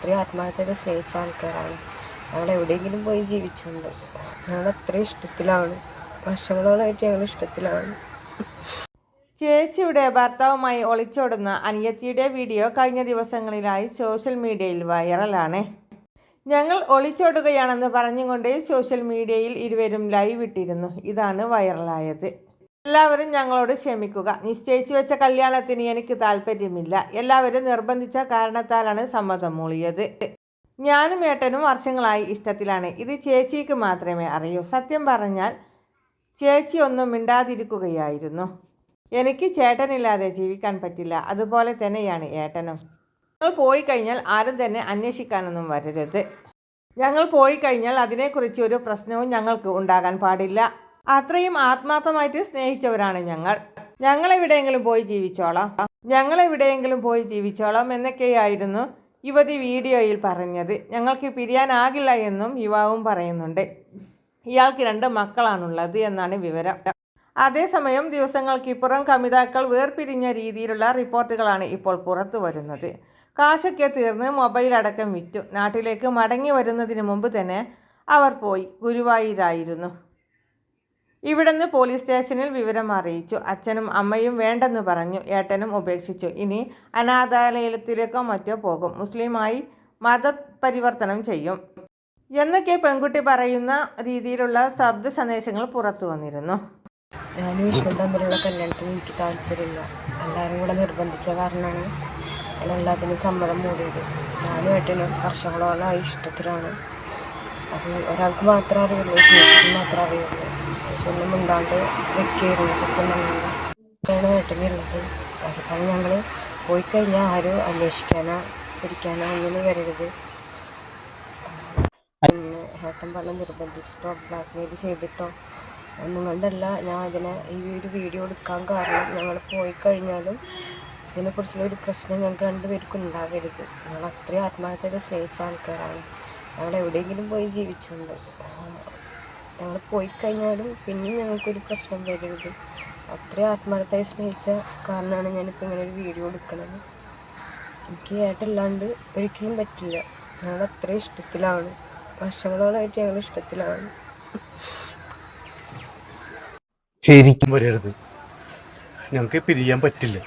അത്രയും ആത്മാർത്ഥത സ്നേഹിച്ച ആൾക്കാരാണ്. ഞങ്ങൾ എവിടെയെങ്കിലും പോയി ജീവിച്ചുണ്ട് ഞങ്ങൾ അത്രയും ഇഷ്ടത്തിലാണ്. വർഷങ്ങളോളായിട്ട് ഞങ്ങൾ ഇഷ്ടത്തിലാണ്. ചേച്ചിയുടെ ഭർത്താവുമായി ഒളിച്ചോടുന്ന അനിയത്തിയുടെ വീഡിയോ കഴിഞ്ഞ ദിവസങ്ങളിലായി സോഷ്യൽ മീഡിയയിൽ വൈറലാണ്. ഞങ്ങൾ ഒളിച്ചോടുകയാണെന്ന് പറഞ്ഞുകൊണ്ട് സോഷ്യൽ മീഡിയയിൽ ഇരുവരും ലൈവ് ഇട്ടിരുന്നു. ഇതാണ് വൈറലായത്. എല്ലാവരും ഞങ്ങളോട് ക്ഷമിക്കുക. നിശ്ചയിച്ചു വെച്ച കല്യാണത്തിന് എനിക്ക് താല്പര്യമില്ല. എല്ലാവരും നിർബന്ധിച്ച കാരണത്താലാണ് സമ്മതം മൂളിയത്. ഞാനും ഏട്ടനും വർഷങ്ങളായി ഇഷ്ടത്തിലാണ്. ഇത് ചേച്ചിക്ക് മാത്രമേ അറിയൂ. സത്യം പറഞ്ഞാൽ ചേച്ചി ഒന്നും മിണ്ടാതിരിക്കുകയായിരുന്നു. എനിക്ക് ചേട്ടനില്ലാതെ ജീവിക്കാൻ പറ്റില്ല. അതുപോലെ തന്നെയാണ് ഏട്ടനും. ഞങ്ങൾ പോയി കഴിഞ്ഞാൽ ആരും തന്നെ അന്വേഷിക്കാനൊന്നും വരരുത്. ഞങ്ങൾ പോയി കഴിഞ്ഞാൽ അതിനെക്കുറിച്ച് ഒരു പ്രശ്നവും ഞങ്ങൾക്ക് ഉണ്ടാകാൻ പാടില്ല. അത്രയും ആത്മാർത്ഥമായിട്ട് സ്നേഹിച്ചവരാണ് ഞങ്ങൾ. ഞങ്ങൾ എവിടെയെങ്കിലും പോയി ജീവിച്ചോളാം. ഞങ്ങൾ എവിടെയെങ്കിലും പോയി ജീവിച്ചോളാം എന്നൊക്കെയായിരുന്നു യുവതി വീഡിയോയിൽ പറഞ്ഞത്. ഞങ്ങൾക്ക് പിരിയാനാകില്ല എന്നും യുവാവും പറയുന്നുണ്ട്. ഇയാൾക്ക് രണ്ട് മക്കളാണുള്ളത് എന്നാണ് വിവരം. അതേസമയം ദിവസങ്ങൾക്കിപ്പുറം കമിതാക്കൾ വേർപിരിഞ്ഞ രീതിയിലുള്ള റിപ്പോർട്ടുകളാണ് ഇപ്പോൾ പുറത്തു വരുന്നത്. കാശൊക്കെ തീർന്ന് മൊബൈൽ അടക്കം വിറ്റു. നാട്ടിലേക്ക് മടങ്ങി വരുന്നതിന് മുമ്പ് തന്നെ അവർ പോയി. ഗുരുവായൂരായിരുന്നു. ഇവിടുന്ന് പോലീസ് സ്റ്റേഷനിൽ വിവരം അറിയിച്ചു. അച്ഛനും അമ്മയും വേണ്ടെന്ന് പറഞ്ഞു. ഏട്ടനും ഉപേക്ഷിച്ചു. ഇനി അനാഥാലയത്തിലേക്കോ മറ്റോ പോകും. മുസ്ലിമായി മതപരിവർത്തനം ചെയ്യും. എന്നൊക്കെ പെൺകുട്ടി പറയുന്ന രീതിയിലുള്ള ശബ്ദ സന്ദേശങ്ങൾ പുറത്തു വന്നിരുന്നു. ഞാനും വിഷ്ണു തമ്മിലുള്ള കല്യാണത്തിന് എനിക്ക് താല്പര്യമില്ല. എല്ലാവരും കൂടെ നിർബന്ധിച്ച കാരണമാണ് ഞാൻ എല്ലാത്തിനും സമ്മതം മൂടിയത്. ഞാനും ഏട്ടനും വർഷങ്ങളോളം ഇഷ്ടത്തിലാണ്. അത് ഒരാൾക്ക് മാത്രമേ അറിയുള്ളൂ മാത്രമേ അറിയുള്ളൂ. ശിശുവിനും ഉണ്ടാണ്ട് വെക്കുകയായിരുന്നു ഞങ്ങൾ വീട്ടിൽ വരുന്നത്. അതുകൊണ്ട് ഞങ്ങൾ പോയി കഴിഞ്ഞാൽ ആരും അന്വേഷിക്കാനോ പിടിക്കാനോ ഒന്നിനും വരരുത്. പിന്നെ ഏട്ടൻ നിർബന്ധിച്ചിട്ടോ ബ്ലാക്ക് മെയിൽ ചെയ്തിട്ടോ നിങ്ങളുടെ അല്ല ഞാൻ അതിനെ ഈ ഒരു വീഡിയോ എടുക്കാൻ കാരണം ഞങ്ങൾ പോയി കഴിഞ്ഞാലും ഇതിനെക്കുറിച്ചുള്ള ഒരു പ്രശ്നം ഞങ്ങൾക്ക് രണ്ടുപേർക്കും ഉണ്ടാവരുത്. ഞങ്ങൾ അത്രയും ആത്മാർത്ഥത സ്നേഹിച്ച ആൾക്കാരാണ്. ഞങ്ങൾ എവിടെയെങ്കിലും പോയി ജീവിച്ചുണ്ട് ഞങ്ങൾ പോയി കഴിഞ്ഞാലും പിന്നെയും ഞങ്ങൾക്കൊരു പ്രശ്നം വരരുത്. അത്രയും ആത്മാർത്ഥമായി സ്നേഹിച്ച കാരണമാണ് ഞാനിപ്പോൾ ഇങ്ങനെ ഒരു വീഡിയോ എടുക്കുന്നത്. എനിക്ക് ഏട്ടല്ലാണ്ട് ഒരിക്കലും പറ്റില്ല. ഞങ്ങൾ അത്രയും ഇഷ്ടത്തിലാണ്. വർഷങ്ങളോളായിട്ട് ഞങ്ങൾ ഇഷ്ടത്തിലാണ്. ശരിക്കും വരരുത് ഞങ്ങൾക്ക് പിരിയാൻ പറ്റില്ല.